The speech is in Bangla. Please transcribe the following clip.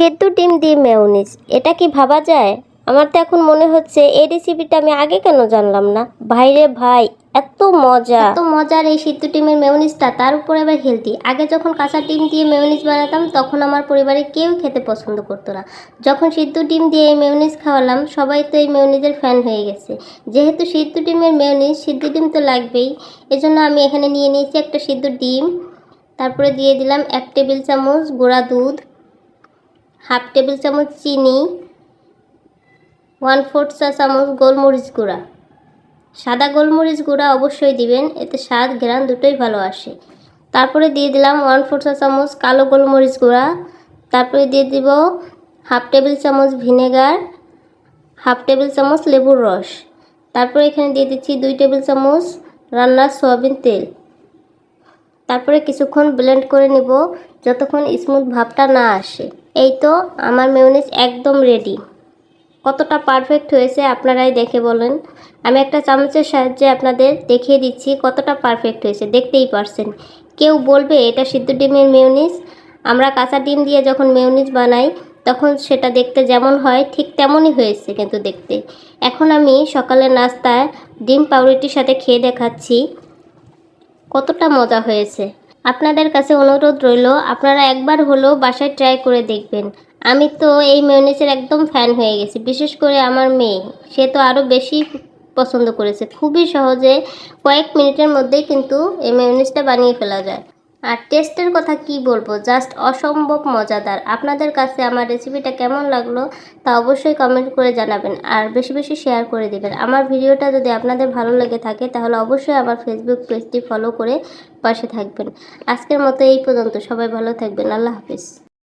সেদ্ধ ডিম দিয়ে মেয়নিজ এটা কি ভাবা যায়? আমার তো এখন মনে হচ্ছে এই রেসিপিটা আমি আগে কেন জানলাম না? ভাইরে ভাই, এত মজা। এত মজার এই সিদ্ধ ডিমের মেয়নিজটা তার উপরে আবার হেলদি আগে যখন কাঁচা ডিম দিয়ে মেয়নিজ বানাতাম, তখন আমার পরিবারে কেউ খেতে পছন্দ করতো না। যখন সিদ্ধ ডিম দিয়ে এই মেয়নিজ খাওয়ালাম, সবাই তো এই মেয়নিজের ফ্যান হয়ে গেছে। যেহেতু সিদ্ধ ডিমের মেয়নিজ সিদ্ধ ডিম তো লাগবেই। এজন্য আমি এখানে নিয়ে নিয়েছি একটা সিদ্ধ ডিম। তারপরে দিয়ে দিলাম এক টেবিল চামচ গুঁড়া দুধ। হাফ টেবিল চামচ চিনি ওয়ান ফোর্থ চা চামচ গোলমরিচ গুঁড়া। সাদা গোলমরিচ গুঁড়া অবশ্যই দিবেন, এতে স্বাদ, ঘ্রাণ দুটোই ভালো আসে। তারপরে দিয়ে দিলাম ওয়ান ফোর্থ চা চামচ কালো গোলমরিচ গুঁড়া। তারপরে দিয়ে দিব হাফ টেবিল চামচ ভিনেগার, হাফ টেবিল চামচ লেবুর রস। তারপরে এখানে দিয়ে দিচ্ছি দুই টেবিল চামচ রান্নার সয়াবিন তেল। তারপরে কিছুক্ষণ ব্লেন্ড করে নিব, যতক্ষণ স্মুথ ভাবটা না আসে। এই তো, আমার মেয়নিজ একদম রেডি কতটা পারফেক্ট হয়েছে আপনারাই দেখে বলেন। আমি একটা চামচের সাহায্যে আপনাদের দেখিয়ে দিচ্ছি কতটা পারফেক্ট হয়েছে, দেখতেই পারছেন। কেউ বলবে, এটা সিদ্ধ ডিমের মেয়নিজ? আমরা কাঁচা ডিম দিয়ে যখন মেয়নিজ বানাই, তখন সেটা দেখতে যেমন হয়, ঠিক তেমনই হয়েছে কিন্তু দেখতে। এখন আমি সকালের নাস্তায় ডিম পাউরুটির সাথে খেয়ে দেখাচ্ছি। কতটা মজা হয়েছে। আপনাদের কাছে অনুরোধ রইল, আপনারা একবার হলেও বাসায় ট্রাই করে দেখবেন। আমি তো এই মেয়নিজের একদম ফ্যান হয়ে গেছি, বিশেষ করে আমার মেয়ে। সে তো আরও বেশি পছন্দ করেছে। খুবই সহজে কয়েক মিনিটের মধ্যেই কিন্তু এই মেয়নিজটা বানিয়ে ফেলা যায়। আর টেস্টের কথা কি বলব? জাস্ট অসম্ভব মজাদার। আপনাদের কাছে আমার রেসিপিটা কেমন লাগল তা অবশ্যই কমেন্ট করে জানাবেন আর বেশি বেশি শেয়ার করে দেবেন। আমার ভিডিওটা যদি আপনাদের ভালো লেগে থাকে তাহলে অবশ্যই আমার ফেসবুক পেজটি ফলো করে পাশে থাকবেন। আজকের মতো এই পর্যন্ত। সবাই ভালো থাকবেন। আল্লাহ হাফিজ।